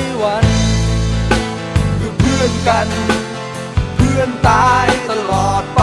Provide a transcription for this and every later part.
ว้วันคือเพื่อนกัน เพื่อนตายตลอดไป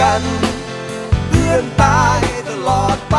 กัน เพื่อนตายตลอดไป